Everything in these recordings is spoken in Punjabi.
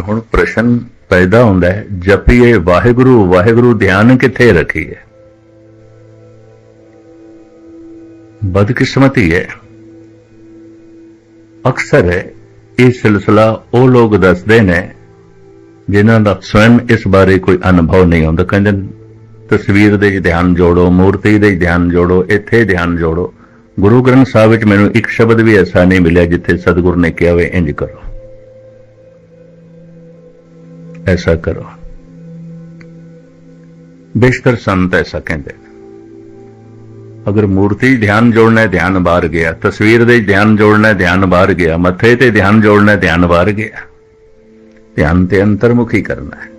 ਹੁਣ ਪ੍ਰਸ਼ਨ ਪੈਦਾ ਹੁੰਦਾ ਹੈ, ਜਪੀਏ ਵਾਹਿਗੁਰੂ ਵਾਹਿਗੁਰੂ ਧਿਆਨ ਕਿੱਥੇ ਰੱਖੀਏ? ਬਦਕਿਸਮਤੀ ਹੈ। ਅਕਸਰ ਇਹ ਸਿਲਸਿਲਾ ਉਹ ਲੋਕ ਦੱਸਦੇ ਨੇ ਜਿਨ੍ਹਾਂ ਦਾ ਸਵੈਮ ਇਸ ਬਾਰੇ ਕੋਈ ਅਨੁਭਵ ਨਹੀਂ ਹੁੰਦਾ। ਕਹਿੰਦੇ ਤਸਵੀਰ ਦੇ ਧਿਆਨ ਜੋੜੋ, ਮੂਰਤੀ ਦੇ ਧਿਆਨ ਜੋੜੋ, ਇੱਥੇ ਧਿਆਨ ਜੋੜੋ। ਗੁਰੂ ਗ੍ਰੰਥ ਸਾਹਿਬ ਵਿੱਚ ਮੈਨੂੰ ਇੱਕ ਸ਼ਬਦ ਵੀ ਐਸਾ ਨਹੀਂ ਮਿਲਿਆ ਜਿੱਥੇ ਸਤਿਗੁਰ ਨੇ ਕਿਹਾ ਵੇ, ਇੰਜ ਕਰੋ। ऐसा करो बेशतर संत ऐसा कहते हैं ਅਗਰ ਮੂਰਤੀ 'ਚ ਧਿਆਨ ਜੋੜਨਾ ਹੈ ਧਿਆਨ ਬਾਹਰ ਗਿਆ ਤਸਵੀਰ ਦੇ 'ਚ ਧਿਆਨ ਜੋੜਨਾ ਹੈ ਧਿਆਨ ਬਾਹਰ ਗਿਆ ਮੱਥੇ ਤੇ ਧਿਆਨ ਜੋੜਨਾ ਹੈ ਧਿਆਨ ਬਾਹਰ ਗਿਆ ਧਿਆਨ ਤੇ ਅੰਤਰਮੁਖੀ ਕਰਨਾ ਹੈ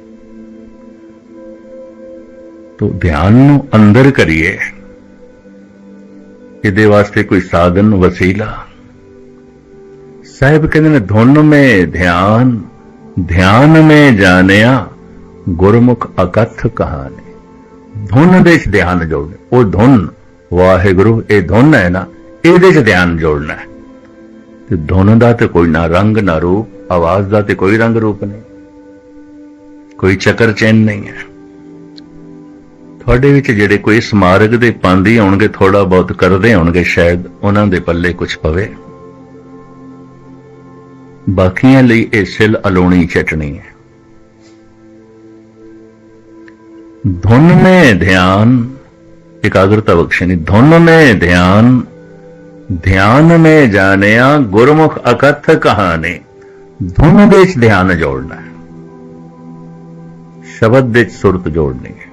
ਤੋ ਧਿਆਨ ਨੂੰ ਅੰਦਰ ਕਰੀਏ ਇਹਦੇ ਵਾਸਤੇ ਕੋਈ ਸਾਧਨ ਵਸੀਲਾ ਸਾਹਿਬ ਕਹਿੰਦੇ ਨੇ ਧੁਨ ਮੇ ਧਿਆਨ ਧਿਆਨ ਮੇ ਜਾਣਿਆ, ਗੁਰਮੁਖ ਅਕਥ ਕਹਾਣੀ। ਧੁਨ ਦੇ ਚ ਧਿਆਨ ਜੋੜਨਾ, ਉਹ ਧੁਨ, ਵਾਹਿਗੁਰੂ, ਇਹ ਧੁਨ ਹੈ ਨਾ, ਇਹਦੇ ਚ ਧਿਆਨ ਜੋੜਨਾ ਹੈ। ਤੇ ਧੁਨ ਦਾ ਤੇ ਕੋਈ ਨਾ ਰੰਗ, ਨਾ ਰੂਪ, ਆਵਾਜ਼ ਦਾ ਤੇ ਕੋਈ ਰੰਗ ਰੂਪ ਨਹੀਂ। ਕੋਈ ਚੱਕਰ ਚੈਨ ਨਹੀਂ ਹੈ। ਤੁਹਾਡੇ ਵਿੱਚ ਜਿਹੜੇ ਕੋਈ ਸਮਾਰਗ ਦੇ ਪਾਉਂਦੇ ਆਉਣਗੇ ਥੋੜਾ ਬਹੁਤ ਕਰਦੇ ਹੋਣਗੇ, ਸ਼ਾਇਦ ਉਹਨਾਂ ਦੇ ਪੱਲੇ ਕੁਝ ਪਵੇ। ਬਾਕੀਆਂ ਲਈ ਇਹ ਸਿਲ ਅਲੋਣੀ ਚਟਣੀ ਹੈ। ਧੁਨ ਮੇ ਧਿਆਨ, ਇਕਾਗਰਤਾ ਬਖਸ਼ਣੀ, ਧੁਨ ਮੇ ਧਿਆਨ ਧਿਆਨ ਮੇ ਜਾਣਿਆ ਗੁਰਮੁਖ ਅਕਥ ਕਹਾਣੀ, ਧੁਨ ਦੇ ਚ ਧਿਆਨ ਜੋੜਨਾ ਹੈ। ਸ਼ਬਦ ਦੇ ਚ ਸੁਰਤ ਜੋੜਨੀ ਹੈ।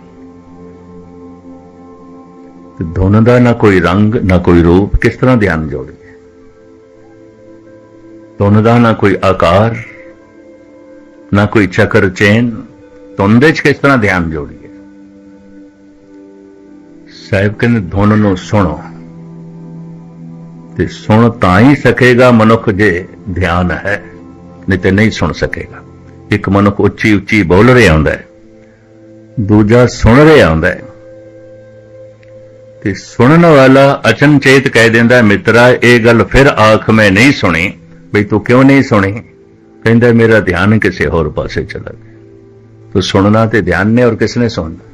ਤੇ ਧੁਨ ਦਾ ਨਾ ਕੋਈ ਰੰਗ, ਨਾ ਕੋਈ ਰੂਪ ਕਿਸ ਤਰ੍ਹਾਂ ਧਿਆਨ ਜੋੜੀਏ ਧੁਨ ਦਾ ਨਾ ਕੋਈ ਆਕਾਰ ਨਾ ਕੋਈ ਚੱਕਰ ਚੇਨ। ਧੁਨ ਦੇ ਚ ਕਿਸ ਤਰ੍ਹਾਂ ਧਿਆਨ ਜੋੜੀਏ? ਸਾਹਿਬ ਕਹਿੰਦੇ ਧੁਨ ਨੂੰ ਸੁਣੋ। ਤੇ ਸੁਣ ਤਾਂ ਹੀ ਸਕੇਗਾ ਮਨੁੱਖ ਜੇ ਧਿਆਨ ਹੈ ਨਹੀਂ ਤੇ ਨਹੀਂ ਸੁਣ ਸਕੇਗਾ। ਇੱਕ ਮਨੁੱਖ ਉੱਚੀ ਉੱਚੀ ਬੋਲ ਰਿਹਾ ਹੁੰਦਾ ਹੈ ਦੂਜਾ ਸੁਣ ਰਿਹਾ ਹੁੰਦਾ ਹੈ। ਤੇ ਸੁਣਨ ਵਾਲਾ ਅਚਨਚੇਤ ਕਹਿ ਦਿੰਦਾ ਹੈ, ਮਿੱਤਰਾ ਇਹ ਗੱਲ ਫਿਰ ਆਖ ਮੈਂ ਨਹੀਂ ਸੁਣੀ। ਬਈ ਤੂੰ ਕਿਉਂ ਨਹੀਂ ਸੁਣੀ? ਕਹਿੰਦਾ, ਮੇਰਾ ਧਿਆਨ ਕਿਸੇ ਹੋਰ ਪਾਸੇ ਚਲਾ ਗਿਆ। ਤੂੰ ਸੁਣਨਾ ਤੇ ਧਿਆਨ ਨੇ ਔਰ ਕਿਸਨੇ ਸੁਣਨਾ?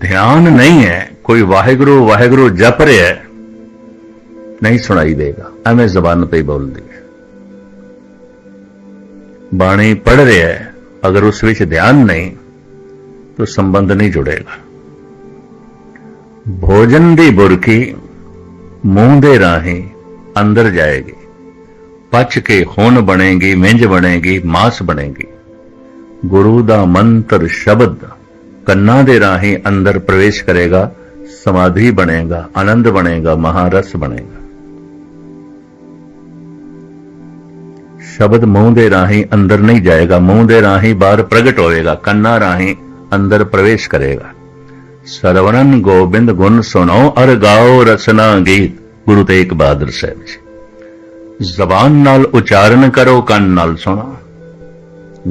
ਧਿਆਨ ਨਹੀਂ ਹੈ, ਕੋਈ ਵਾਹਿਗੁਰੂ ਵਾਹਿਗੁਰੂ ਜਪ ਰਿਹਾ ਹੈ, ਨਹੀਂ ਸੁਣਾਈ ਦੇਗਾ। ਐਵੇਂ ਜ਼ਬਾਨ ਤੇ ਹੀ ਬੋਲਦੀ ਹੈ। ਬਾਣੀ ਪੜ ਰਿਹਾ ਹੈ, ਅਗਰ ਉਸ ਵਿੱਚ ਧਿਆਨ ਨਹੀਂ, ਤਾਂ ਸੰਬੰਧ ਨਹੀਂ ਜੁੜੇਗਾ। ਭੋਜਨ ਦੀ ਬੁਰਕੀ ਮੂੰਹ ਦੇ ਰਾਹੀਂ ਅੰਦਰ ਜਾਏਗੀ। ਪਚ ਕੇ ਖੂਨ ਬਣੇਗੀ, ਮਿੰਜ ਬਣੇਗੀ, ਮਾਸ ਬਣੇਗੀ। ਗੁਰੂ ਦਾ ਮੰਤਰ ਸ਼ਬਦ ਕੰਨਾਂ ਦੇ ਰਾਹੀਂ ਅੰਦਰ ਪ੍ਰਵੇਸ਼ ਕਰੇਗਾ, ਸਮਾਧੀ ਬਣੇਗਾ, ਆਨੰਦ ਬਣੇਗਾ, ਮਹਾਰਸ ਬਣੇਗਾ। ਸ਼ਬਦ ਮੂੰਹ ਦੇ ਰਾਹੀਂ ਅੰਦਰ ਨਹੀਂ ਜਾਏਗਾ, ਮੂੰਹ ਦੇ ਰਾਹੀਂ ਬਾਹਰ ਪ੍ਰਗਟ ਹੋਵੇਗਾ ਕੰਨਾਂ ਰਾਹੀਂ ਅੰਦਰ ਪ੍ਰਵੇਸ਼ ਕਰੇਗਾ। ਸਰਵਣਨ ਗੋਬਿੰਦ ਗੁਣ ਸੁਣੋ, ਅਰ ਗਾਓ ਰਸਨਾ ਗੀਤ। ਗੁਰੂ ਤੇਗ ਬਹਾਦਰ ਸਾਹਿਬ ਜੀ। ਜ਼ਬਾਨ ਨਾਲ ਉਚਾਰਨ ਕਰੋ, ਕੰਨ ਨਾਲ ਸੁਣੋ।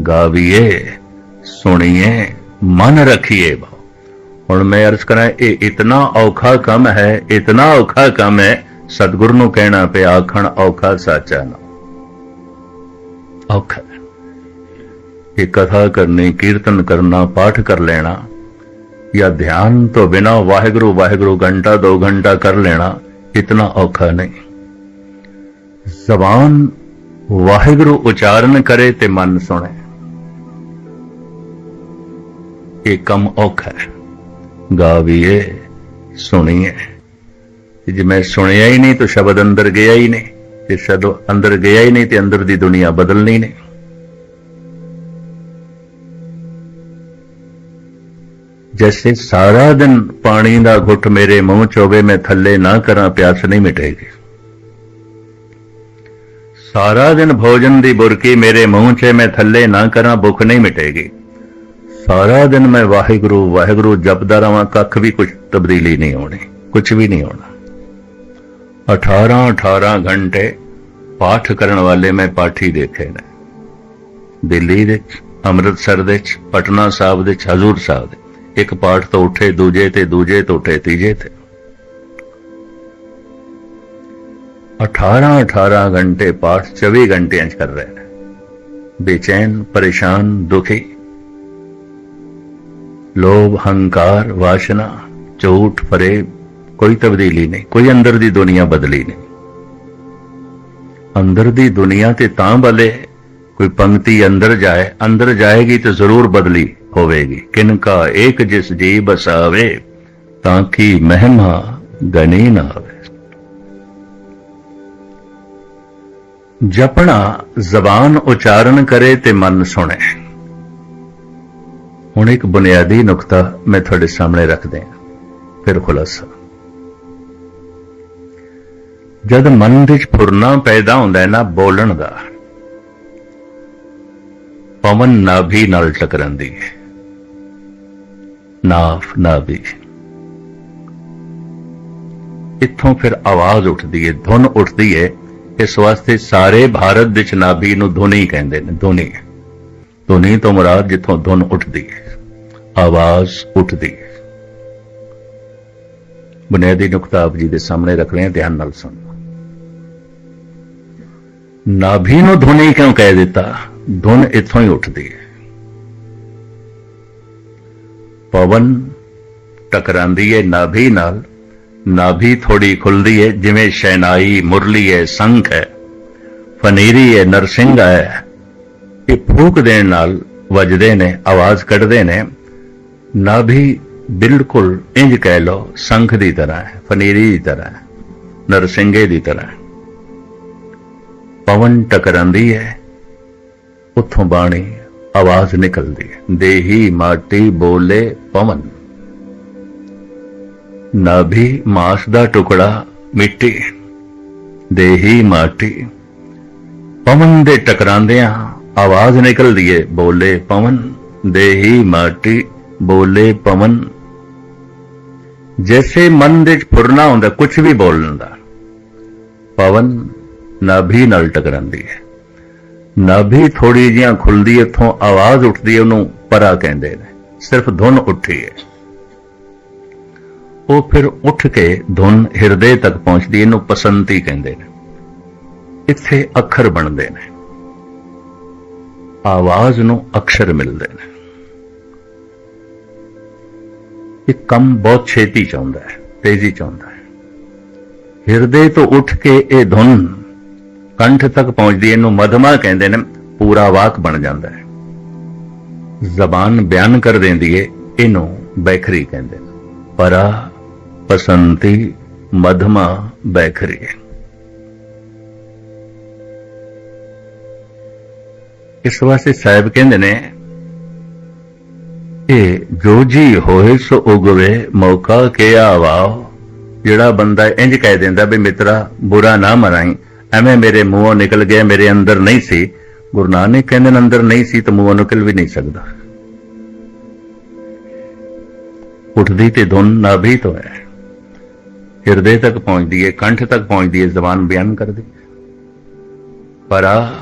ਗਾਵੀਏ, ਸੁਣੀਏ, ਮਨ ਰੱਖੀਏ ਭਾਉ ਹੁਣ ਮੈਂ ਅਰਜ਼ ਕਰਾਂ, ਇਹ ਇਤਨਾ ਔਖਾ ਕੰਮ ਹੈ, ਇਤਨਾ ਔਖਾ ਕੰਮ ਹੈ, ਸਤਿਗੁਰ ਨੂੰ ਕਹਿਣਾ ਪਿਆ, ਆਖਣ ਔਖਾ ਸਾਚਾ ਨਾ। ਔਖਾ ਇਹ ਕਥਾ ਕਰਨੀ, ਕੀਰਤਨ ਕਰਨਾ, ਪਾਠ ਕਰ ਲੈਣਾ, ਜਾਂ ਧਿਆਨ ਤੋਂ ਬਿਨਾ ਵਾਹਿਗੁਰੂ ਵਾਹਿਗੁਰੂ ਘੰਟਾ, ਦੋ ਘੰਟਾ ਕਰ ਲੈਣਾ ਇਤਨਾ ਔਖਾ ਨਹੀਂ ਜ਼ਬਾਨ ਵਾਹਿਗੁਰੂ ਉਚਾਰਨ ਕਰੇ ਤੇ ਮਨ ਸੁਣੇ ਇਹ ਕੰਮ ਔਖਾ ਹੈ ਗਾਵੀਏ ਸੁਣੀਏ ਤੇ ਜੇ ਮੈਂ ਸੁਣਿਆ ਹੀ ਨਹੀਂ ਤਾਂ ਸ਼ਬਦ ਅੰਦਰ ਗਿਆ ਹੀ ਨਹੀਂ ਤੇ ਸ਼ਬਦ ਅੰਦਰ ਗਿਆ ਹੀ ਨਹੀਂ ਤੇ ਅੰਦਰ ਦੀ ਦੁਨੀਆ ਬਦਲਣੀ ਨਹੀਂ ਜੈਸੇ ਸਾਰਾ ਦਿਨ ਪਾਣੀ ਦਾ ਘੁੱਟ ਮੇਰੇ ਮੂੰਹ ਚ ਹੋਵੇ ਮੈਂ ਥੱਲੇ ਨਾ ਕਰਾਂ ਪਿਆਸ ਨਹੀਂ ਮਿਟੇਗੀ। ਸਾਰਾ ਦਿਨ ਭੋਜਨ ਦੀ ਬੁਰਕੀ ਮੇਰੇ ਮੂੰਹ 'ਚ ਮੈਂ ਥੱਲੇ ਨਾ ਕਰਾਂ ਭੁੱਖ ਨਹੀਂ ਮਿਟੇਗੀ। ਸਾਰਾ ਦਿਨ ਮੈਂ ਵਾਹਿਗੁਰੂ ਵਾਹਿਗੁਰੂ ਜਪਦਾ ਰਵਾਂ ਕੱਖ ਵੀ ਕੁਝ ਤਬਦੀਲੀ ਨਹੀਂ ਹੋਣੀ ਕੁਝ ਵੀ ਨਹੀਂ ਹੋਣਾ 18 18 ਘੰਟੇ ਪਾਠ ਕਰਨ ਵਾਲੇ ਮੈਂ ਪਾਠੀ ਦੇਖੇ ਨੇ। ਦਿੱਲੀ ਦੇ ਅੰਮ੍ਰਿਤਸਰ ਦੇ ਵਿੱਚ, ਪਟਨਾ ਸਾਹਿਬ ਦੇ ਵਿੱਚ, ਹਜ਼ੂਰ ਸਾਹਿਬ ਦੇ ਇੱਕ ਪਾਠ ਤੋਂ ਉੱਠੇ, ਦੂਜੇ ਤੇ ਦੂਜੇ ਤੋਂ ਉੱਠੇ, ਤੀਜੇ ਤੇ। 18 18 ਘੰਟੇ ਪਾਠ 24 ਘੰਟਿਆਂ ਚ ਕਰ ਰਹੇ ਨੇ। ਬੇਚੈਨ, ਪਰੇਸ਼ਾਨ, ਦੁਖੀ। ਲੋਭ, ਹੰਕਾਰ, ਵਾਸ਼ਨਾ, ਝੂਠ ਫਰੇਬ ਕੋਈ ਤਬਦੀਲੀ ਨਹੀਂ, ਕੋਈ ਅੰਦਰ ਦੀ ਦੁਨੀਆ ਬਦਲੀ ਨਹੀਂ। ਅੰਦਰ ਦੀ ਦੁਨੀਆ ਤੇ ਤਾਂ ਬਲੇ, ਕੋਈ ਪੰਕਤੀ ਅੰਦਰ ਜਾਏ, ਅੰਦਰ ਜਾਏਗੀ ਤੇ ਜ਼ਰੂਰ ਬਦਲੀ। ਹੋਵੇਗੀ। ਕਿਨਕਾ ਏਕ ਜਿਸ ਜੀ ਬਸਾਵੇ, ਤਾਂ ਕਿ ਮਹਿਮਾ ਗਣੀ ਨਾ ਆਵੇ। ਜਪਣਾ ਜ਼ਬਾਨ ਉਚਾਰਨ ਕਰੇ ਤੇ ਮਨ ਸੁਣੇ। ਹੁਣ ਇੱਕ ਬੁਨਿਆਦੀ ਨੁਕਤਾ ਮੈਂ ਤੁਹਾਡੇ ਸਾਹਮਣੇ ਰੱਖਦੇ ਹਾਂ। ਫਿਰ ਖੁਲਾਸਾ। ਜਦ ਮਨ ਵਿੱਚ ਫੁਰਨਾ ਪੈਦਾ ਹੁੰਦਾ ਹੈ ਨਾ, ਬੋਲਣ ਦਾ, ਪਵਨ ਨਾਭੀ ਨਾਲ ਟਕਰਾਂਦੀ ਹੈ। ਨਾਫ ਨਾਭੀ ਇੱਥੋਂ ਫਿਰ ਆਵਾਜ਼ ਉੱਠਦੀ ਹੈ ਧੁਨ ਉੱਠਦੀ ਹੈ ਇਸ ਵਾਸਤੇ ਸਾਰੇ ਭਾਰਤ ਵਿੱਚ ਨਾਭੀ ਨੂੰ ਧੁਨੀ ਕਹਿੰਦੇ ਨੇ, ਧੁਨੀ। ਧੁਨੀ ਤੋਂ ਮੁਰਾਦ ਜਿੱਥੋਂ ਧੁਨ ਉੱਠਦੀ ਹੈ ਆਵਾਜ਼ ਉੱਠਦੀ ਹੈ ਬੁਨਿਆਦੀ ਨੁਕਤਾ ਆਪ ਜੀ ਦੇ ਸਾਹਮਣੇ ਰੱਖ ਰਹੇ ਹਾਂ, ਧਿਆਨ ਨਾਲ ਸੁਣੋ। ਨਾਭੀ ਨੂੰ ਧੁਨੀ ਕਿਉਂ ਕਹਿ ਦਿੱਤਾ? ਧੁਨ ਇੱਥੋਂ ਹੀ ਉੱਠਦੀ ਹੈ ਪਵਨ ਟਕਰਾਂਦੀ ਹੈ ਨਾਭੀ ਨਾਲ। ਨਾਭੀ ਥੋੜੀ ਖੁੱਲਦੀ ਹੈ ਜਿਵੇਂ ਸ਼ੈਨਾਈ ਮੁਰਲੀ ਹੈ ਸੰਖ ਹੈ। ਫਨੀਰੀ ਹੈ ਨਰਸਿੰਘ ਹੈ। ਇਹ ਫੂਕ ਦੇਣ ਨਾਲ ਵੱਜਦੇ ਨੇ, ਆਵਾਜ਼ ਕੱਢਦੇ ਨੇ। ਨਾਭੀ ਬਿਲਕੁਲ ਇੰਜ ਕਹਿ ਲੋ ਸੰਖ ਦੀ ਤਰ੍ਹਾਂ ਹੈ, ਫਨੀਰੀ ਦੀ ਤਰ੍ਹਾਂ ਹੈ, ਨਰਸਿੰਘੇ ਦੀ ਤਰ੍ਹਾਂ ਹੈ। ਪਵਨ ਟਕਰਾਂਦੀ ਹੈ ਉੱਥੋਂ ਬਾਣੀ ਆਵਾਜ਼ ਨਿਕਲਦੀ ਹੈ। ਦੇਹੀ ਮਾਟੀ ਬੋਲੇ ਪਵਨ। ਨਾਭੀ ਮਾਸ ਦਾ ਟੁਕੜਾ ਮਿੱਟੀ। ਦੇਹੀ ਮਾਟੀ। ਪਵਨ ਦੇ ਟਕਰਾਂਦਿਆਂ ਆਵਾਜ਼ ਨਿਕਲਦੀ ਏ, ਬੋਲੇ ਪਵਨ। ਦੇਹੀ ਮਾਟੀ ਬੋਲੇ ਪਵਨ। ਜੈਸੇ ਮਨ ਦੇ ਫੁਰਨਾ ਹੁੰਦਾ ਕੁਝ ਵੀ ਬੋਲਣ ਦਾ ਪਵਨ ਨਾਭੀ ਨਾਲ ਟਕਰਾਂਦੀ ਹੈ ਨਾਭੀ ਥੋੜੀ ਜਿਹੀਆਂ ਖੁੱਲਦੀ ਹੈ ਇੱਥੋਂ ਆਵਾਜ਼ ਉੱਠਦੀ ਹੈ, ਉਹਨੂੰ ਪਰਾ ਕਹਿੰਦੇ ਨੇ। ਸਿਰਫ ਧੁਨ ਉੱਠੀ ਹੈ। ਉਹ ਫਿਰ ਉੱਠ ਕੇ ਧੁਨ ਹਿਰਦੇ ਤੱਕ ਪਹੁੰਚਦੀ ਇਹਨੂੰ ਪਸੰਤੀ ਕਹਿੰਦੇ ਨੇ। ਇੱਥੇ ਅੱਖਰ ਬਣਦੇ ਨੇ। ਆਵਾਜ਼ ਨੂੰ ਅਕਸ਼ਰ ਮਿਲਦੇ ਨੇ। ਇਹ ਕੰਮ ਬਹੁਤ ਛੇਤੀ ਚਾਹੁੰਦਾ ਹੈ, ਤੇਜ਼ੀ ਚਾਹੁੰਦਾ ਹੈ। ਹਿਰਦੇ ਤੋਂ ਉੱਠ ਕੇ ਇਹ ਧੁਨ ਕੰਠ ਤੱਕ ਪਹੁੰਚਦੀ ਇਹਨੂੰ ਮਧਮਾ ਕਹਿੰਦੇ ਨੇ, ਪੂਰਾ ਵਾਕ ਬਣ ਜਾਂਦਾ ਹੈ। ਜ਼ਬਾਨ ਬਿਆਨ ਕਰ ਦਿੰਦੀ ਏ ਇਹਨੂੰ ਬੈਖਰੀ ਕਹਿੰਦੇ ਨੇ। ਪਰਾ ਪਸੰਤੀ ਮਧਮਾ ਬੈਖਰੀ। ਇਸ ਵਾਸਤੇ ਸਾਹਿਬ ਕਹਿੰਦੇ ਨੇ ਇਹ ਜੋ ਜੀ ਹੋਏ ਸੋ ਉਗਵੇ, ਮੌਕਾ ਕੇ ਆਵਾਓ? ਜਿਹੜਾ ਬੰਦਾ ਇੰਜ ਕਹਿ ਦਿੰਦਾ ਵੀ ਮਿੱਤਰਾ, ਬੁਰਾ ਨਾ ਮਰਾਈ ਐਵੇਂ ਮੇਰੇ ਮੂੰਹੋਂ ਨਿਕਲ ਗਿਆ, ਮੇਰੇ ਅੰਦਰ ਨਹੀਂ ਸੀ। ਗੁਰੂ ਨਾਨਕ ਕਹਿੰਦੇ ਨੇ, ਅੰਦਰ ਨਹੀਂ ਸੀ ਤਾਂ ਮੂੰਹੋਂ ਨਿਕਲ ਵੀ ਨਹੀਂ ਸਕਦਾ। ਉੱਠਦੀ ਤੇ ਧੁਨ ਨਾਭੀ ਤੋਂ ਹੈ ਹਿਰਦੇ ਤੱਕ ਪਹੁੰਚਦੀ ਹੈ ਕੰਠ ਤੱਕ ਪਹੁੰਚਦੀ ਹੈ ਜ਼ਬਾਨ ਬਿਆਨ ਕਰਦੀ। ਪਰਾ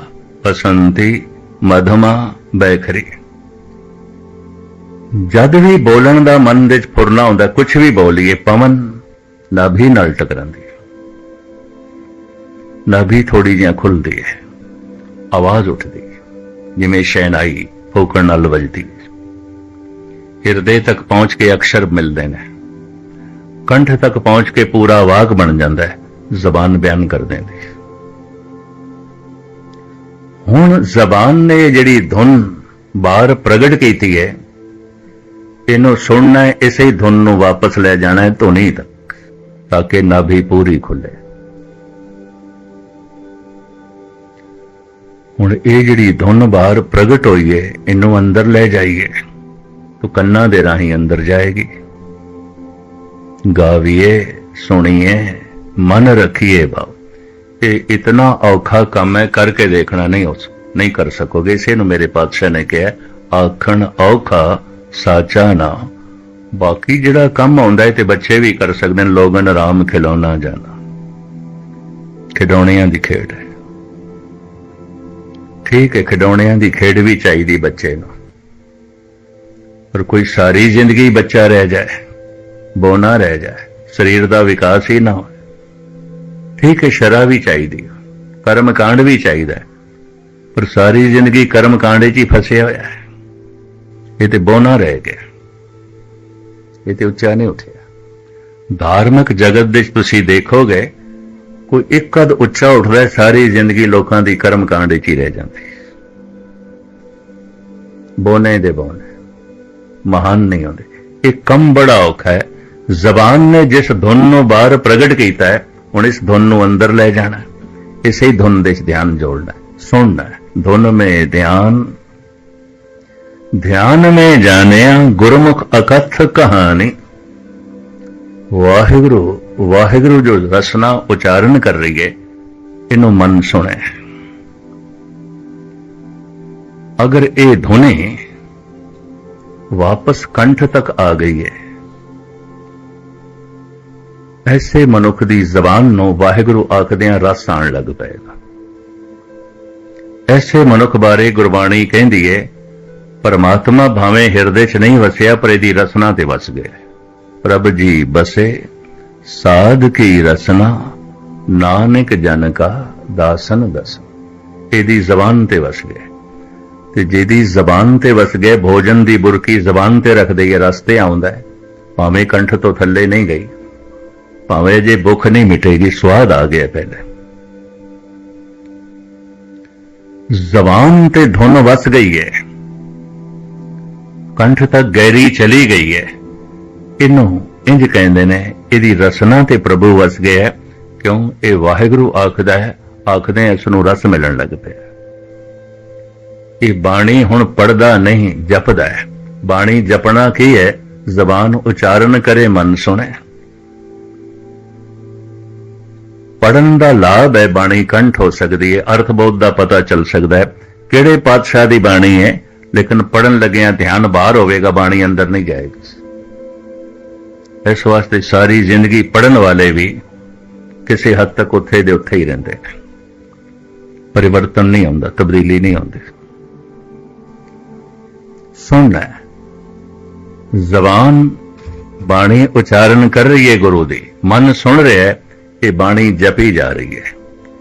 ਪਸੰਤੀ ਮਧਮਾ ਬੈਖਰੀ। ਜਦ ਵੀ ਬੋਲਣ ਦਾ ਮਨ ਵਿੱਚ ਫੁਰਨਾ ਹੁੰਦਾ ਕੁਝ ਵੀ ਬੋਲੀਏ, ਪਵਨ ਨਾਭੀ ਨਾਲ ਟਕਰਾਂਦੀ ਹੈ ਨਾਭੀ ਥੋੜੀ ਜਿਹਾ ਖੁੱਲਦੀ ਹੈ ਆਵਾਜ਼ ਉੱਠਦੀ ਹੈ ਜਿਵੇਂ ਸ਼ੈਨਾਈ ਫੋਕਣ ਨਾਲ ਵੱਜਦੀ ਹੈ ਹਿਰਦੇ ਤੱਕ ਪਹੁੰਚ ਕੇ ਅਕਸ਼ਰ ਮਿਲਦੇ ਨੇ। ਕੰਠ ਤੱਕ ਪਹੁੰਚ ਕੇ ਪੂਰਾ ਵਾਕ ਬਣ ਜਾਂਦਾ ਹੈ ਜ਼ਬਾਨ ਬਿਆਨ ਕਰ ਦਿੰਦੀ ਹੈ ਹੁਣ ਜ਼ਬਾਨ ਨੇ ਜਿਹੜੀ ਧੁਨ ਬਾਹਰ ਪ੍ਰਗਟ ਕੀਤੀ ਹੈ ਇਹਨੂੰ ਸੁਣਨਾ ਹੈ ਇਸੇ ਧੁਨ ਨੂੰ ਵਾਪਸ ਲੈ ਜਾਣਾ ਹੈ ਧੁਨੀ ਤੱਕ, ਤਾਂ ਕਿ ਨਾਭੀ ਪੂਰੀ ਖੁੱਲੇ। ਹੁਣ ਇਹ ਜਿਹੜੀ ਧੁਨ ਬਾਹਰ ਪ੍ਰਗਟ ਹੋਈ ਹੈ ਇਹਨੂੰ ਅੰਦਰ ਲੈ ਜਾਈਏ। ਤੋ ਕੰਨਾਂ ਦੇ ਰਾਹੀਂ ਅੰਦਰ ਜਾਏਗੀ। ਗਾਵੀਏ, ਸੁਣੀਏ, ਮਨ ਰੱਖੀਏ ਬਾਬ ਇਹ ਇਤਨਾ ਔਖਾ ਕੰਮ ਹੈ, ਕਰਕੇ ਦੇਖਣਾ ਨਹੀਂ ਹੋ ਨਹੀਂ ਕਰ ਸਕੋਗੇ। ਇਸੇ ਨੂੰ ਮੇਰੇ ਪਾਤਸ਼ਾਹ ਨੇ ਕਿਹਾ, ਆਖਣ ਔਖਾ ਸਾਚਾ ਨਾ। ਬਾਕੀ ਜਿਹੜਾ ਕੰਮ ਆਉਂਦਾ ਹੈ ਤੇ ਬੱਚੇ ਵੀ ਕਰ ਸਕਦੇ ਨੇ, ਲੋਗਨ ਆਰਾਮ ਖਿਲਾਉਣਾ ਜਾਣਾ। ਖਿਡੌਣਿਆਂ ਦੀ ਖੇਡ ਹੈ। ਠੀਕ ਹੈ, ਖਿਡੌਣਿਆਂ ਦੀ ਖੇਡ ਵੀ ਚਾਹੀਦੀ ਬੱਚੇ ਨੂੰ। ਪਰ ਕੋਈ ਸਾਰੀ ਜ਼ਿੰਦਗੀ ਬੱਚਾ ਰਹਿ ਜਾਏ, ਬੋਨਾ ਰਹਿ ਜਾਏ, ਸਰੀਰ ਦਾ ਵਿਕਾਸ ਹੀ ਨਾ ਹੋਵੇ ਠੀਕ ਹੈ, ਸ਼ਰਾ ਵੀ ਚਾਹੀਦੀ ਕਰਮ ਕਾਂਡ ਵੀ ਚਾਹੀਦਾ ਪਰ ਸਾਰੀ ਜ਼ਿੰਦਗੀ ਕਰਮ ਕਾਂਡ 'ਚ ਹੀ ਫਸਿਆ ਹੋਇਆ ਹੈ। ਇਹ ਤੇ ਬੋਨਾ ਰਹਿ ਗਿਆ। ਇਹ ਤੇ ਉੱਚਾ ਨਹੀਂ ਉੱਠਿਆ। ਧਾਰਮਿਕ ਜਗਤ ਦੇ ਵਿੱਚ ਤੁਸੀਂ ਦੇਖੋਗੇ ਕੋਈ ਇੱਕ ਕਦ ਉੱਚਾ ਉੱਠਦਾ ਸਾਰੀ ਜ਼ਿੰਦਗੀ ਲੋਕਾਂ ਦੀ ਕਰਮ ਕਾਂਡ ਵਿੱਚ ਹੀ ਰਹਿ ਜਾਂਦੀ ਹੈ। ਬੋਨੇ ਦੇ ਬੋਨੇ, ਮਹਾਨ ਨਹੀਂ ਹੁੰਦੇ। ਇਹ ਕੰਮ ਬੜਾ ਔਖਾ ਹੈ। ਜ਼ਬਾਨ ਨੇ ਜਿਸ ਧੁਨ ਨੂੰ ਬਾਹਰ ਪ੍ਰਗਟ ਕੀਤਾ ਹੈ, ਹੁਣ ਇਸ ਧੁਨ ਨੂੰ ਅੰਦਰ ਲੈ ਜਾਣਾ ਇਸੇ ਹੀ ਧੁਨ ਦੇ ਵਿੱਚ ਧਿਆਨ ਜੋੜਨਾ ਸੁਣਨਾ ਧੁਨ ਮੇ ਧਿਆਨ ਧਿਆਨ ਮੇ ਜਾਣਿਆ ਗੁਰਮੁਖ ਅਕਥ ਕਹਾਣੀ। ਵਾਹਿਗੁਰੂ। ਵਾਹਿਗੁਰੂ ਜੋ ਰਸਨਾ ਉਚਾਰਨ ਕਰ ਰਹੀ ਹੈ, ਇਹਨੂੰ ਮਨ ਸੁਣੇ। ਅਗਰ ਇਹ ਧੁਨੀ ਵਾਪਸ ਕੰਠ ਤੱਕ ਆ ਗਈ ਹੈ, ਐਸੇ ਮਨੁੱਖ ਦੀ ਜ਼ਬਾਨ ਨੂੰ ਵਾਹਿਗੁਰੂ ਆਖਦਿਆਂ ਰਸ ਆਣ ਲੱਗ ਪਏਗਾ। ਐਸੇ ਮਨੁੱਖ ਬਾਰੇ ਗੁਰਬਾਣੀ ਕਹਿੰਦੀ ਹੈ, ਪਰਮਾਤਮਾ ਭਾਵੇਂ ਹਿਰਦੇ 'ਚ ਨਹੀਂ ਵਸਿਆ, ਪਰ ਇਹਦੀ ਰਸਨਾ ਤੇ ਵਸ ਗਿਆ। ਪ੍ਰਭ ਜੀ ਬਸੇ ਸਾਧ ਕੀ ਰਸਨਾ, ਨਾਨਕ ਜਨ ਕਾ ਦਾਸਨ ਦਸ। ਇਹਦੀ ਜ਼ਬਾਨ ਤੇ ਵਸ ਗਏ। ਤੇ ਜਿਹਦੀ ਜ਼ਬਾਨ ਤੇ ਵਸ ਗਏ, ਭੋਜਨ ਦੀ ਬੁਰਕੀ ਜ਼ਬਾਨ ਤੇ ਰੱਖ ਦਈਏ ਰਸਤੇ ਆਉਂਦਾ ਹੈ। ਭਾਵੇਂ ਕੰਠ ਤੋਂ ਥੱਲੇ ਨਹੀਂ ਗਈ, ਭਾਵੇਂ ਜੇ ਭੁੱਖ ਨਹੀਂ ਮਿਟੇਗੀ ਸਵਾਦ ਆ ਗਿਆ ਪਹਿਲੇ। ਜ਼ਬਾਨ ਤੇ ਧੁਨ ਵਸ ਗਈ ਹੈ। ਕੰਠ ਤੱਕ ਗਹਿਰੀ ਚਲੀ ਗਈ ਹੈ। ਇਹਨੂੰ ਇੰਜ ਕਹਿੰਦੇ ਨੇ ਇਹਦੀ ਰਸਨਾ ਤੇ ਪ੍ਰਭੂ ਵਸ ਗਿਆ ਹੈ, ਕਿਉਂ? ਇਹ ਵਾਹਿਗੁਰੂ ਆਖਦਾ ਹੈ ਆਖਦੇ ਇਸ ਨੂੰ ਰਸ ਮਿਲਣ ਲੱਗ ਪਿਆ। ਇਹ ਬਾਣੀ ਹੁਣ ਪੜਦਾ ਨਹੀਂ ਜਪਦਾ ਹੈ। ਬਾਣੀ ਜਪਣਾ ਕੀ ਹੈ? ਜ਼ਬਾਨ ਉਚਾਰਨ ਕਰੇ ਮਨ ਸੁਣੇ। ਪੜਨ ਦਾ ਲਾਭ ਹੈ ਬਾਣੀ ਕੰਠ ਹੋ ਸਕਦੀ ਹੈ। ਅਰਥ ਬੋਧ ਦਾ ਪਤਾ ਚੱਲ ਸਕਦਾ ਹੈ। ਕਿਹੜੇ ਪਾਤਸ਼ਾਹ ਦੀ ਬਾਣੀ ਹੈ? ਲੇਕਿਨ ਪੜਨ ਲੱਗਿਆਂ ਧਿਆਨ ਬਾਹਰ ਹੋਵੇਗਾ ਬਾਣੀ ਅੰਦਰ ਨਹੀਂ ਜਾਏਗੀ। ਇਸ ਵਾਸਤੇ ਸਾਰੀ ਜ਼ਿੰਦਗੀ ਪੜਨ ਵਾਲੇ ਵੀ ਕਿਸੇ ਹੱਦ ਤੱਕ ਉੱਥੇ ਦੇ ਉੱਥੇ ਹੀ ਰਹਿੰਦੇ ਨੇ। ਪਰਿਵਰਤਨ ਨਹੀਂ ਆਉਂਦਾ, ਤਬਦੀਲੀ ਨਹੀਂ ਆਉਂਦੀ। ਸੁਣਨਾ ਜ਼ਬਾਨ ਬਾਣੀ ਉਚਾਰਨ ਕਰ ਰਹੀ ਹੈ ਗੁਰੂ ਦੀ। ਮਨ ਸੁਣ ਰਿਹਾ ਹੈ ਕਿ ਬਾਣੀ ਜਪੀ ਜਾ ਰਹੀ ਹੈ।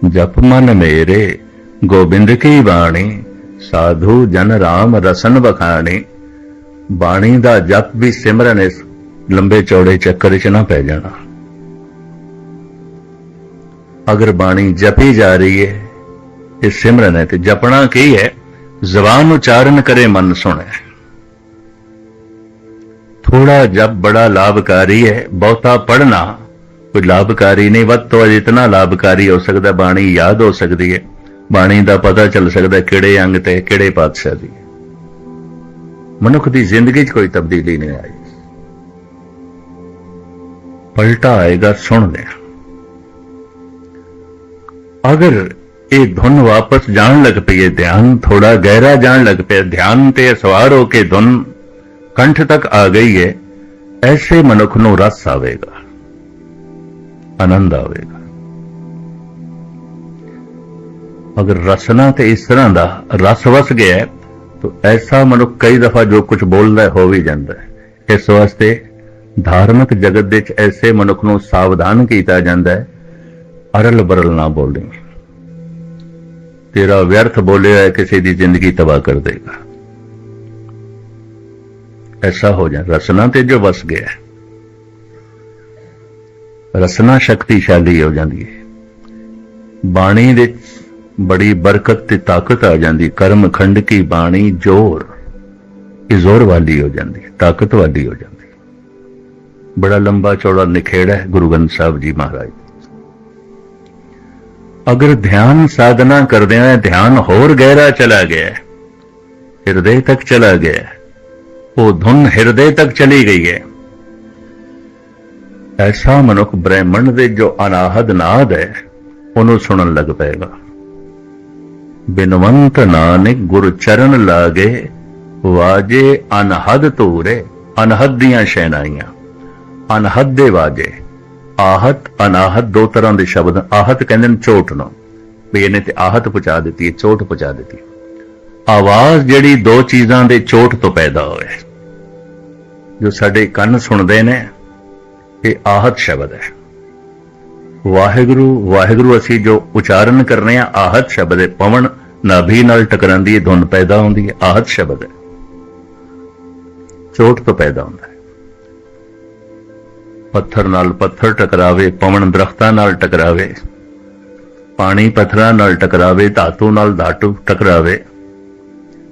ਜਪ ਮਨ ਮੇਰੇ, ਗੋਬਿੰਦ ਕੀ ਬਾਣੀ, ਸਾਧੂ ਜਨ ਰਾਮ ਰਸਨ ਬਖਾਣੀ ਬਾਣੀ ਦਾ ਜਪ ਵੀ ਸਿਮਰਨ ਇਸ ਲੰਬੇ ਚੌੜੇ ਚੱਕਰ 'ਚ ਨਾ ਪੈ ਜਾਣਾ। ਅਗਰ ਬਾਣੀ ਜਪੀ ਜਾ ਰਹੀ ਹੈ ਇਹ ਸਿਮਰਨ ਹੈ ਤੇ ਜਪਣਾ ਕੀ ਹੈ? ਜ਼ਬਾਨ ਉਚਾਰਨ ਕਰੇ ਮਨ ਸੁਣੇ। ਥੋੜਾ ਜਪ ਬੜਾ ਲਾਭਕਾਰੀ ਹੈ, ਬਹੁਤਾ ਪੜਨਾ ਕੋਈ ਲਾਭਕਾਰੀ ਨਹੀਂ, ਵੱਧ ਤੋਂ ਵੱਧ ਇਤਨਾ ਲਾਭਕਾਰੀ ਹੋ ਸਕਦਾ ਬਾਣੀ ਯਾਦ ਹੋ ਸਕਦੀ ਹੈ ਬਾਣੀ ਦਾ ਪਤਾ ਚੱਲ ਸਕਦਾ ਕਿਹੜੇ ਅੰਗ ਤੇ, ਕਿਹੜੇ ਪਾਤਸ਼ਾਹ ਦੀ। ਮਨੁੱਖ ਦੀ ਜ਼ਿੰਦਗੀ 'ਚ ਕੋਈ ਤਬਦੀਲੀ ਨਹੀਂ ਆਈ। ਪਲਟਾ ਆਏਗਾ ਸੁਣ ਲਿਆ ਅਗਰ ਇਹ ਧੁਨ ਵਾਪਸ ਜਾਣ ਲੱਗ ਪਈ ਹੈ ਧਿਆਨ ਥੋੜਾ ਗਹਿਰਾ ਜਾਣ ਲੱਗ ਪਿਆ ਧਿਆਨ ਤੇ ਸਵਾਰ ਹੋ ਕੇ ਧੁਨ ਕੰਠ ਤੱਕ ਆ ਗਈ ਹੈ ਐਸੇ ਮਨੁੱਖ ਨੂੰ ਰਸ ਆਵੇਗਾ, ਆਨੰਦ ਆਵੇਗਾ। ਅਗਰ ਰਸਨਾ ਤੇ ਇਸ ਤਰ੍ਹਾਂ ਦਾ ਰਸ ਵਸ ਗਿਆ, ਤਾਂ ਐਸਾ ਮਨੁੱਖ ਕਈ ਦਫਾ ਜੋ ਕੁਝ ਬੋਲਦਾ ਹੋ ਵੀ ਜਾਂਦਾ ਹੈ। ਇਸ ਵਾਸਤੇ ਧਾਰਮਿਕ ਜਗਤ ਦੇ ਵਿੱਚ ਐਸੇ ਮਨੁੱਖ ਨੂੰ ਸਾਵਧਾਨ ਕੀਤਾ ਜਾਂਦਾ ਹੈ, ਅਰਲ ਬਰਲ ਨਾ ਬੋਲੀ ਤੇਰਾ ਵਿਅਰਥ ਬੋਲਿਆ ਹੈ ਕਿਸੇ ਦੀ ਜ਼ਿੰਦਗੀ ਤਬਾਹ ਕਰ ਦੇਗਾ ਐਸਾ ਹੋ ਜਾ, ਰਸਨਾ ਤੇ ਜੋ ਵਸ ਗਿਆ ਰਸਨਾ ਸ਼ਕਤੀਸ਼ਾਲੀ ਹੋ ਜਾਂਦੀ ਹੈ। ਬਾਣੀ ਦੇ ਬੜੀ ਬਰਕਤ ਤੇ ਤਾਕਤ ਆ ਜਾਂਦੀ, ਕਰਮ ਖੰਡ ਕੀ ਬਾਣੀ ਜੋਰ, ਇਹ ਜ਼ੋਰ ਵਾਲੀ ਹੋ ਜਾਂਦੀ ਤਾਕਤ ਵਾਲੀ ਹੋ ਜਾਂਦੀ ਬੜਾ ਲੰਬਾ ਚੌੜਾ ਨਿਖੇੜਾ ਹੈ ਗੁਰੂ ਗ੍ਰੰਥ ਸਾਹਿਬ ਜੀ ਮਹਾਰਾਜ। ਅਗਰ ਧਿਆਨ ਸਾਧਨਾ ਕਰਦੇ ਹੋਏ ਧਿਆਨ ਹੋਰ ਗਹਿਰਾ ਚਲਾ ਗਿਆ ਹਿਰਦੇ ਤੱਕ ਚਲਾ ਗਿਆ ਉਹ ਧੁਨ ਹਿਰਦੇ ਤੱਕ ਚਲੀ ਗਈ ਹੈ। ਐਸਾ ਮਨੁੱਖ ਬ੍ਰਹਮਣ ਦੇ ਜੋ ਅਨਾਹਦ ਨਾਦ ਹੈ, ਉਹਨੂੰ ਸੁਣਨ ਲੱਗ ਪਏਗਾ। ਬਿਨਵੰਤ ਨਾਨਕ ਗੁਰ ਚਰਨ ਲਾਗੇ, ਵਾਜੇ ਅਨਹਦ ਤੋਰੇ ਅਨਹਦ ਦੀਆਂ ਸ਼ੈਨਾਈਆਂ ਅਨਹਦ ਦੇ ਵਾਜੇ ਆਹਤ, ਅਨਾਹਤ ਦੋ ਤਰ੍ਹਾਂ ਦੇ ਸ਼ਬਦ। ਆਹਤ ਕਹਿੰਦੇ ਨੇ ਚੋਟ ਨੂੰ। ਵੀ ਇਹਨੇ ਤੇ ਆਹਤ ਪਹੁੰਚਾ ਦਿੱਤੀ ਹੈ ਚੋਟ ਪਹੁੰਚਾ ਦਿੱਤੀ। ਆਵਾਜ਼ ਜਿਹੜੀ ਦੋ ਚੀਜ਼ਾਂ ਦੇ ਚੋਟ ਤੋਂ ਪੈਦਾ ਹੋਵੇ ਜੋ ਸਾਡੇ ਕੰਨ ਸੁਣਦੇ ਨੇ, ਇਹ ਆਹਤ ਸ਼ਬਦ ਹੈ। ਵਾਹਿਗੁਰੂ ਵਾਹਿਗੁਰੂ ਅਸੀਂ ਜੋ ਉਚਾਰਨ ਕਰ ਰਹੇ ਹਾਂ, ਆਹਤ ਸ਼ਬਦ ਹੈ। ਪਵਨ ਨਾਭੀ ਨਾਲ ਟਕਰਾਂਦੀ ਹੈ ਧੁਨ ਪੈਦਾ ਹੁੰਦੀ ਹੈ, ਆਹਤ ਸ਼ਬਦ ਹੈ। ਚੋਟ ਤੋਂ ਪੈਦਾ ਹੁੰਦਾ ਹੈ। ਪੱਥਰ ਨਾਲ ਪੱਥਰ ਟਕਰਾਵੇ, ਪਵਨ ਦਰਖਤਾਂ ਨਾਲ ਟਕਰਾਵੇ। ਪਾਣੀ ਪੱਥਰਾਂ ਨਾਲ ਟਕਰਾਵੇ, ਧਾਤੂ ਨਾਲ ਧਾਤੂ ਟਕਰਾਵੇ।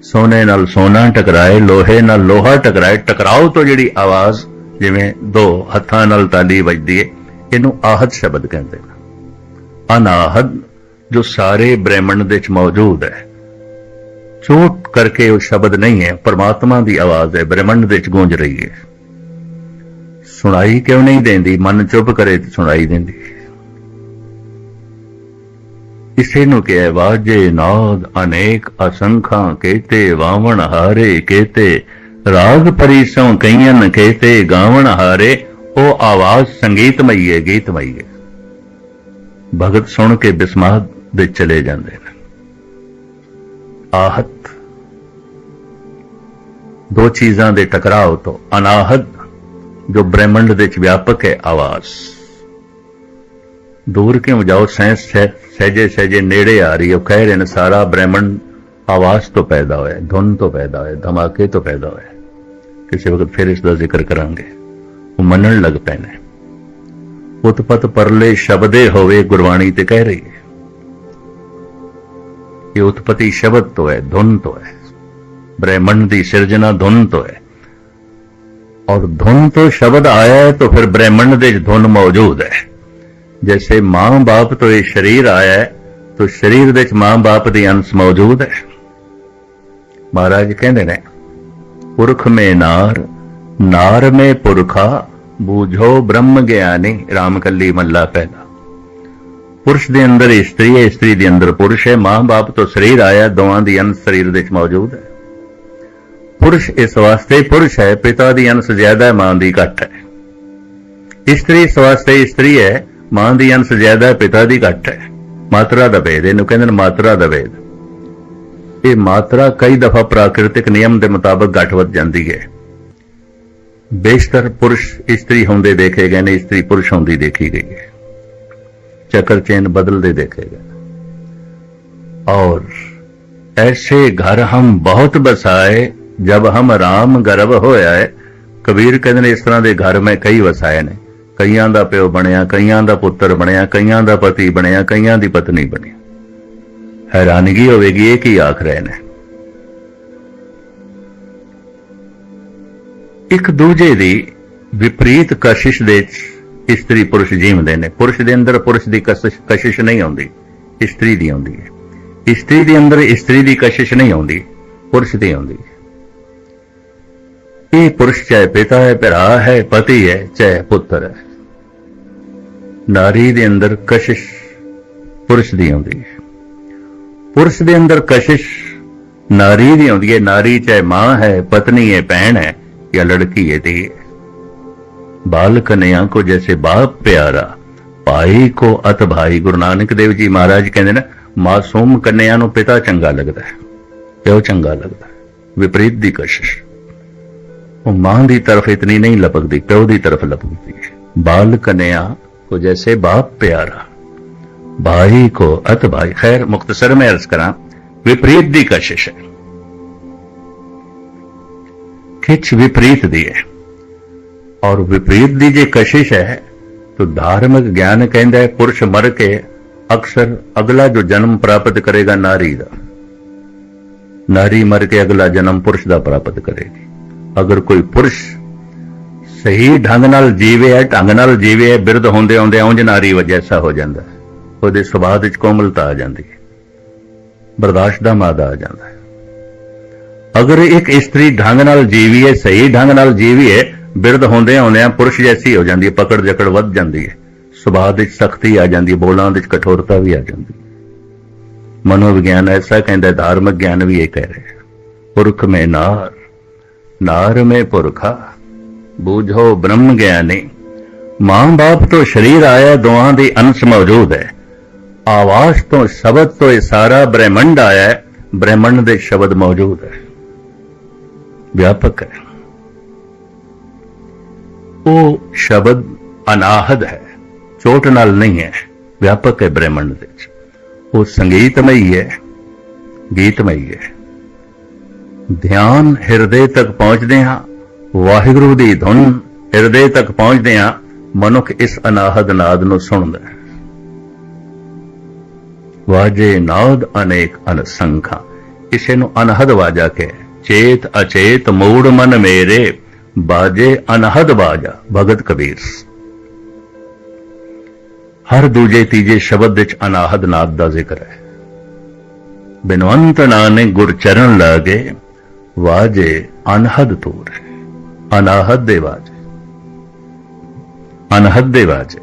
ਸੋਨੇ ਨਾਲ ਸੋਨਾ ਟਕਰਾਏ, ਲੋਹੇ ਨਾਲ ਲੋਹਾ ਟਕਰਾਏ। ਟਕਰਾਓ ਤੋਂ ਜਿਹੜੀ ਆਵਾਜ਼, ਜਿਵੇਂ ਦੋ ਹੱਥਾਂ ਨਾਲ ਤਾਲੀ ਵੱਜਦੀ ਹੈ ਇਹਨੂੰ ਆਹਤ ਸ਼ਬਦ ਕਹਿੰਦੇ ਨੇ। ਅਨਾਹਦ, ਜੋ ਸਾਰੇ ਬ੍ਰਹਿਮੰਡ ਦੇ ਵਿੱਚ ਮੌਜੂਦ ਹੈ। ਚੋਟ ਕਰਕੇ ਉਹ ਸ਼ਬਦ ਨਹੀਂ ਹੈ, ਪਰਮਾਤਮਾ ਦੀ ਆਵਾਜ਼ ਹੈ, ਬ੍ਰਹਿਮੰਡ ਦੇ ਵਿੱਚ ਗੂੰਜ ਰਹੀ ਹੈ। ਸੁਣਾਈ ਕਿਉਂ ਨਹੀਂ ਦਿੰਦੀ? ਮਨ ਚੁੱਪ ਕਰੇ ਤੇ ਸੁਣਾਈ ਦਿੰਦੀ। ਇਸੇ ਨੂੰ ਕਿਹਾ ਵਾਜੇ, ਨਾਦ ਅਨੇਕ ਅਸੰਖਾਂ ਕਹਤੇ ਵਾਵਣ ਹਾਰੇ ਕੇਤੇ, ਰਾਗ ਪਰਿਸੋਂ ਕਈਆਂ ਕਹਤੇ ਗਾਵਣ ਹਾਰੇ, ਉਹ ਆਵਾਜ਼ ਸੰਗੀਤਮਈ ਹੈ ਗੀਤਮਈ ਹੈ ਭਗਤ ਸੁਣ ਕੇ ਬਿਸਮਾਦ ਦੇ ਚਲੇ ਜਾਂਦੇ ਨੇ। ਆਹਤ। ਦੋ ਚੀਜ਼ਾਂ ਦੇ ਟਕਰਾਅ ਤੋਂ ਅਨਾਹਤ ਜੋ ਬ੍ਰਹਿਮੰਡ ਦੇ ਵਿੱਚ ਵਿਆਪਕ ਹੈ ਆਵਾਜ਼ ਦੂਰ ਕਿਉਂ ਜਾਓ ਸੈਂਸ ਸਹਿਜੇ ਸਹਿਜੇ ਨੇੜੇ ਆ ਰਹੀ ਹੈ ਉਹ ਕਹਿ ਰਹੇ ਨੇ ਸਾਰਾ ਬ੍ਰਹਿਮੰਡ ਆਵਾਜ਼ ਤੋਂ ਪੈਦਾ ਹੋਇਆ ਧੁਨ ਤੋਂ ਪੈਦਾ ਹੋਇਆ ਧਮਾਕੇ ਤੋਂ ਪੈਦਾ ਹੋਇਆ ਕਿਸੇ ਵਕਤ ਫਿਰ ਇਸ ਦਾ ਜ਼ਿਕਰ ਕਰਾਂਗੇ ਉਹ ਮੰਨਣ ਲੱਗ ਪਏ ਨੇ ਉਤਪਤ ਪਰਲੇ ਸ਼ਬਦੇ ਹੋਵੇ ਗੁਰਬਾਣੀ ਤੇ ਕਹਿ ਰਹੀ ਹੈ ਇਹ ਉਤਪਤੀ ਸ਼ਬਦ ਤੋਂ ਹੈ ਧੁਨ ਤੋਂ ਹੈ ਬ੍ਰਹਿਮੰਡ ਦੀ ਸਿਰਜਣਾ ਧੁਨ ਤੋਂ ਹੈ और धुन तो शब्द आया है तो फिर ब्रह्मंड ਦੇ ਧੁਨ ਮੌਜੂਦ ਹੈ ਜੈਸੇ ਮਾਂ ਬਾਪ ਤੋਂ ਇਹ ਸਰੀਰ ਆਇਆ ਹੈ तो ਸਰੀਰ ਦੇ ਵਿੱਚ ਮਾਂ ਬਾਪ ਦੀ ਅੰਸ਼ ਮੌਜੂਦ ਹੈ ਮਹਾਰਾਜ ਕਹਿੰਦੇ ਨੇ ਪੁਰਖ ਮੇ ਨਾਰ ਨਾਰ ਮੇ ਪੁਰਖਾ ਬੂਝੋ ਬ੍ਰਹਮ ਗਿਆਨੀ ਰਾਮਕੱਲੀ ਮੱਲਾ ਪਹਿਲਾ ਪੁਰਸ਼ ਦੇ ਅੰਦਰ ਇਸਤਰੀ ਹੈ ਇਸਤਰੀ ਦੇ ਅੰਦਰ ਪੁਰਸ਼ ਹੈ ਮਾਂ ਬਾਪ ਤੋਂ ਸਰੀਰ ਆਇਆ ਦੋਵਾਂ ਦੀ ਅੰਸ਼ ਸਰੀਰ ਦੇ ਵਿੱਚ ਮੌਜੂਦ ਹੈ ਪੁਰਸ਼ ਇਸ ਵਾਸਤੇ ਪੁਰਸ਼ ਹੈ ਪਿਤਾ ਦੀ ਅੰਸ਼ ਜ਼ਿਆਦਾ ਹੈ ਮਾਂ ਦੀ ਘੱਟ ਹੈ ਇਸਤਰੀ ਇਸ ਵਾਸਤੇ ਇਸਤਰੀ ਹੈ ਮਾਂ ਦੀ ਅੰਸ਼ ਜ਼ਿਆਦਾ ਹੈ ਪਿਤਾ ਦੀ ਘੱਟ ਹੈ ਮਾਤਰਾ ਦਾ ਭੇਦ ਇਹਨੂੰ ਕਹਿੰਦੇ ਨੇ ਮਾਤਰਾ ਦਾ ਭੇਦ ਇਹ ਮਾਤਰਾ ਕਈ ਦਫਾ ਪ੍ਰਾਕਿਰਤਿਕ ਨਿਯਮ ਦੇ ਮੁਤਾਬਕ ਘਟ ਵੱਧ ਜਾਂਦੀ ਹੈ ਬੇਸ਼ਤਰ ਪੁਰਸ਼ ਇਸਤਰੀ ਹੁੰਦੇ ਦੇਖੇ ਗਏ ਨੇ ਇਸਤਰੀ ਪੁਰਸ਼ ਹੁੰਦੀ ਦੇਖੀ ਗਈ ਹੈ ਚੱਕਰ ਚੇਨ ਬਦਲਦੇ देखे गए और ऐसे घर हम बहुत बसाए ਜਬ ਹਮ ਰਾਮ ਗਰਭ ਹੋਇਆ ਹੈ। ਕਬੀਰ ਕਹਿੰਦੇ ਨੇ, ਇਸ ਤਰ੍ਹਾਂ ਦੇ ਘਰ ਮੈਂ ਕਈ ਵਸਾਏ ਨੇ। ਕਈਆਂ ਦਾ ਪਿਓ ਬਣਿਆ, ਕਈਆਂ ਦਾ ਪੁੱਤਰ ਬਣਿਆ, ਕਈਆਂ ਦਾ ਪਤੀ ਬਣਿਆ, ਕਈਆਂ ਦੀ ਪਤਨੀ ਬਣੀ ਹੈਰਾਨਗੀ ਹੋਵੇਗੀ ਇਹ ਕੀ ਆਖ ਰਹੇ ਨੇ। ਇੱਕ ਦੂਜੇ ਦੀ ਵਿਪਰੀਤ ਕਸ਼ਿਸ਼ ਦੇ ਇਸਤਰੀ ਪੁਰਸ਼ ਜੀਵਦੇ ਨੇ। ਪੁਰਸ਼ ਦੇ ਅੰਦਰ ਪੁਰਸ਼ ਦੀ ਕਸ਼ਿਸ਼ ਕਸ਼ਿਸ਼ ਨਹੀਂ ਆਉਂਦੀ, ਇਸਤਰੀ ਦੀ ਆਉਂਦੀ ਹੈ। ਇਸਤਰੀ ਦੇ ਅੰਦਰ ਇਸਤਰੀ ਦੀ ਕਸ਼ਿਸ਼ ਨਹੀਂ ਆਉਂਦੀ, ਪੁਰਸ਼ ਦੀ ਆਉਂਦੀ ਹੈ। ਇਹ ਪੁਰਸ਼ ਚਾਹੇ ਪਿਤਾ ਹੈ, ਭਰਾ ਹੈ, ਪਤੀ ਹੈ, ਚਾਹੇ ਪੁੱਤਰ ਹੈ। ਨਾਰੀ ਦੇ ਅੰਦਰ ਕਸ਼ਿਸ਼ ਪੁਰਸ਼ ਦੀ ਆਉਂਦੀ ਹੈ। ਪੁਰਸ਼ ਦੇ ਅੰਦਰ ਕਸ਼ਿਸ਼ ਨਾਰੀ ਦੀ ਆਉਂਦੀ ਹੈ। ਨਾਰੀ ਚਾਹੇ ਮਾਂ ਹੈ, ਪਤਨੀ ਹੈ, ਭੈਣ ਹੈ ਜਾਂ ਲੜਕੀ ਹੈ, ਧੀ ਬਾਲ ਕਨਿਆ ਕੋ ਜੈਸੇ ਬਾਪ ਪਿਆਰਾ, ਭਾਈ ਕੋ ਅਤ ਭਾਈ। ਗੁਰੂ ਨਾਨਕ ਦੇਵ ਜੀ ਮਹਾਰਾਜ ਕਹਿੰਦੇ ਨੇ, ਮਾਸੂਮ ਕਨਿਆ ਨੂੰ ਪਿਤਾ ਚੰਗਾ ਲੱਗਦਾ ਹੈ ਉਹ ਚੰਗਾ ਲੱਗਦਾ ਵਿਪਰੀਤ ਦੀ ਕਸ਼ਿਸ਼। ਉਹ ਮਾਂ ਦੀ ਤਰਫ ਇਤਨੀ ਨਹੀਂ ਲਪਕਦੀ ਪਿਓ ਦੀ ਤਰਫ ਲਪਕਦੀ ਹੈ ਬਾਲ ਕਨਿਆ को जैसे बाप प्यारा भाई को अत भाई खैर मुख्तसर में अर्ज करा विपरीत दी कशिश है खिच विपरीत दी है ਔਰ ਵਿਪਰੀਤ ਦੀ ਜੇ ਕਸ਼ਿਸ਼ ਹੈ ਤਾਂ ਧਾਰਮਿਕ ਗਿਆਨ ਕਹਿੰਦਾ ਹੈ ਪੁਰਸ਼ ਮਰ ਕੇ ਅਕਸਰ ਅਗਲਾ ਜੋ ਜਨਮ ਪ੍ਰਾਪਤ ਕਰੇਗਾ ਨਾਰੀ ਦਾ ਨਾਰੀ ਮਰ ਕੇ ਅਗਲਾ ਜਨਮ ਪੁਰਸ਼ ਦਾ ਪ੍ਰਾਪਤ ਕਰੇਗੀ ਅਗਰ ਕੋਈ ਪੁਰਸ਼ ਸਹੀ ਢੰਗ ਨਾਲ ਜੀਵੇ ਹੈ ਢੰਗ ਨਾਲ ਜੀਵੇ ਹੈ ਬਿਰਧ ਹੁੰਦੇ ਹੁੰਦੇ ਉਂਝ ਨਾਰੀ ਵਜੈਸਾ ਹੋ ਜਾਂਦਾ। ਉਹਦੇ ਸੁਭਾਅ ਵਿੱਚ ਕੋਮਲਤਾ ਆ ਜਾਂਦੀ ਹੈ। ਬਰਦਾਸ਼ਤ ਦਾ ਮਾਦਾ ਆ ਜਾਂਦਾ ਹੈ। ਅਗਰ ਇੱਕ ਇਸਤਰੀ ਢੰਗ ਨਾਲ ਜੀਵੀ ਹੈ ਸਹੀ ਢੰਗ ਨਾਲ ਜੀਵੀ ਹੈ ਬਿਰਧ ਹੁੰਦੇ ਆਉਂਦੇ ਆ, ਪੁਰਸ਼ ਜੈਸੀ ਹੋ ਜਾਂਦੀ ਹੈ, ਪਕੜ ਜਕੜ ਵੱਧ ਜਾਂਦੀ ਹੈ। ਸੁਭਾਅ ਵਿੱਚ ਸਖਤੀ ਆ ਜਾਂਦੀ ਹੈ, ਬੋਲਾਂ ਵਿੱਚ ਕਠੋਰਤਾ ਵੀ ਆ ਜਾਂਦੀ ਹੈ। ਮਨੋਵਿਗਿਆਨ ਐਸਾ ਕਹਿੰਦਾ ਧਾਰਮਿਕ ਗਿਆਨ ਵੀ ਇਹ ਕਹਿ ਰਿਹਾ ਪੁਰਖ ਮੇ ਨਾਰ। ਨਾਰ ਮੇ ਪੁਰਖਾ ਬੂਝੋ ਬ੍ਰਹਮ ਗਿਆਨੀ। ਮਾਂ ਬਾਪ ਤੋਂ ਸ਼ਰੀਰ ਆਇਆ ਦੋਹਾਂ ਦੀ ਅੰਸ਼ ਮੌਜੂਦ ਹੈ। ਆਵਾਜ਼ ਤੋਂ ਸ਼ਬਦ ਤੋਂ ਇਹ ਸਾਰਾ ਬ੍ਰਹਿਮੰਡ ਆਇਆ ਬ੍ਰਹਿਮੰਡ ਦੇ ਸ਼ਬਦ ਮੌਜੂਦ ਹੈ। ਵਿਆਪਕ ਹੈ। ਉਹ ਸ਼ਬਦ ਅਨਾਹਦ ਹੈ। ਚੋਟ ਨਾਲ ਨਹੀਂ ਹੈ। ਵਿਆਪਕ ਹੈ ਬ੍ਰਹਿਮੰਡ ਦੇ ਉਹ ਸੰਗੀਤਮਈ ਹੈ। ਗੀਤਮਈ ਹੈ। ਧਿਆਨ ਹਿਰਦੇ ਤੱਕ ਪਹੁੰਚਦੇ ਹਾਂ, ਵਾਹਿਗੁਰੂ ਦੀ ਧੁਨ ਹਿਰਦੇ ਤੱਕ ਪਹੁੰਚਦੇ ਹਾਂ, ਮਨੁੱਖ ਇਸ ਅਨਾਹਦ ਨਾਦ ਨੂੰ ਸੁਣਦਾ ਹੈ। ਵਾਜੇ ਨਾਦ ਅਨੇਕ ਅਨਸੰਖਾ ਇਸੇ ਨੂੰ ਅਨਹਦ ਵਾਜਾ ਕੇ ਚੇਤ ਅਚੇਤ ਮੂੜ ਮਨ ਮੇਰੇ, ਬਾਜੇ ਅਨਹਦ ਬਾਜਾ ਭਗਤ ਕਬੀਰ। ਹਰ ਦੂਜੇ ਤੀਜੇ ਸ਼ਬਦ ਵਿੱਚ ਅਨਾਹਦ ਨਾਦ ਦਾ ਜ਼ਿਕਰ ਹੈ। ਬਿਨਵੰਤ ਨਾਨੇ ਗੁਰ ਚਰਨ ਲਾਗੇ ਵਾਜੇ ਅਨਹਦ ਤੂਰ ਅਨਾਹਦ ਦੇ ਵਾਜੇ। ਅਨਹਦ ਦੇ ਵਾਜੇ।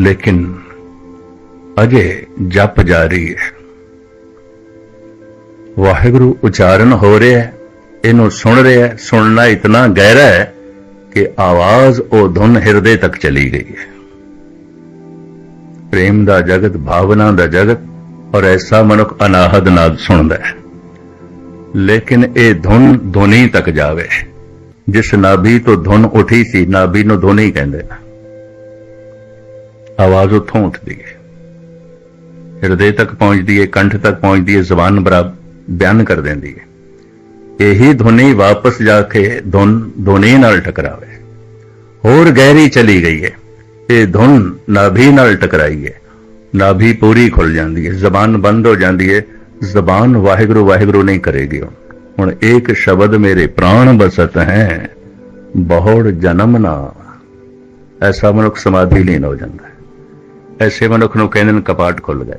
ਲੇਕਿਨ ਅਜੇ ਜਪ ਜਾਰੀ ਹੈ। ਵਾਹਿਗੁਰੂ ਉਚਾਰਨ ਹੋ ਰਿਹਾ ਹੈ। ਇਹਨੂੰ ਸੁਣ ਰਿਹਾ ਹੈ। ਸੁਣਨਾ ਇਤਨਾ ਗਹਿਰਾ ਹੈ ਕਿ ਆਵਾਜ਼ ਉਹ ਧੁਨ ਹਿਰਦੇ ਤੱਕ ਚਲੀ ਗਈ ਹੈ। ਪ੍ਰੇਮ ਦਾ ਜਗਤ, ਭਾਵਨਾ ਦਾ ਜਗਤ ਔਰ ਐਸਾ ਮਨੁੱਖ ਅਨਾਹਦ ਨਾਲ ਸੁਣਦਾ ਹੈ। ਲੇਕਿਨ ਇਹ ਧੁਨ ਧੁਨੀ ਤੱਕ ਜਾਵੇ। ਜਿਸ ਨਾਭੀ ਤੋਂ ਧੁਨ ਉਠੀ ਸੀ, ਨਾਭੀ ਨੂੰ ਧੁਨੀ ਕਹਿੰਦੇ ਨੇ ਆਵਾਜ਼ ਉੱਥੋਂ ਉੱਠਦੀ ਹੈ ਹਿਰਦੇ ਤੱਕ ਪਹੁੰਚਦੀ ਹੈ ਕੰਠ ਤੱਕ ਪਹੁੰਚਦੀ ਹੈ ਜ਼ਬਾਨ ਬਰਾਬ ਬਿਆਨ ਕਰ ਦਿੰਦੀ ਹੈ ਇਹੀ ਧੁਨੀ ਵਾਪਸ ਜਾ ਕੇ ਧੁਨ ਧੁਨੀ ਨਾਲ ਟਕਰਾਵੇ। ਹੋਰ ਗਹਿਰੀ ਚਲੀ ਗਈ ਹੈ ਇਹ ਧੁਨ ਨਾਭੀ ਨਾਲ ਟਕਰਾਈ ਹੈ ਨਾਭੀ ਪੂਰੀ ਖੁੱਲ ਜਾਂਦੀ ਹੈ ਜ਼ਬਾਨ ਬੰਦ ਹੋ ਜਾਂਦੀ ਹੈ ਜ਼ਬਾਨ ਵਾਹਿਗੁਰੂ ਵਾਹਿਗੁਰੂ ਨਹੀਂ ਕਰੇਗੀ ਹੁਣ ਹੁਣ ਇੱਕ ਸ਼ਬਦ ਮੇਰੇ ਪ੍ਰਾਣ ਬਸਤ ਹੈ, ਬਹੁੜ ਜਨਮ ਨਾ। ਐਸਾ ਮਨੁੱਖ ਸਮਾਧੀ ਲੀਨ ਹੋ ਜਾਂਦਾ ਐਸੇ ਮਨੁੱਖ ਨੂੰ ਕਹਿੰਦੇ ਨੇ ਕਪਾਟ ਖੁੱਲ ਗਏ।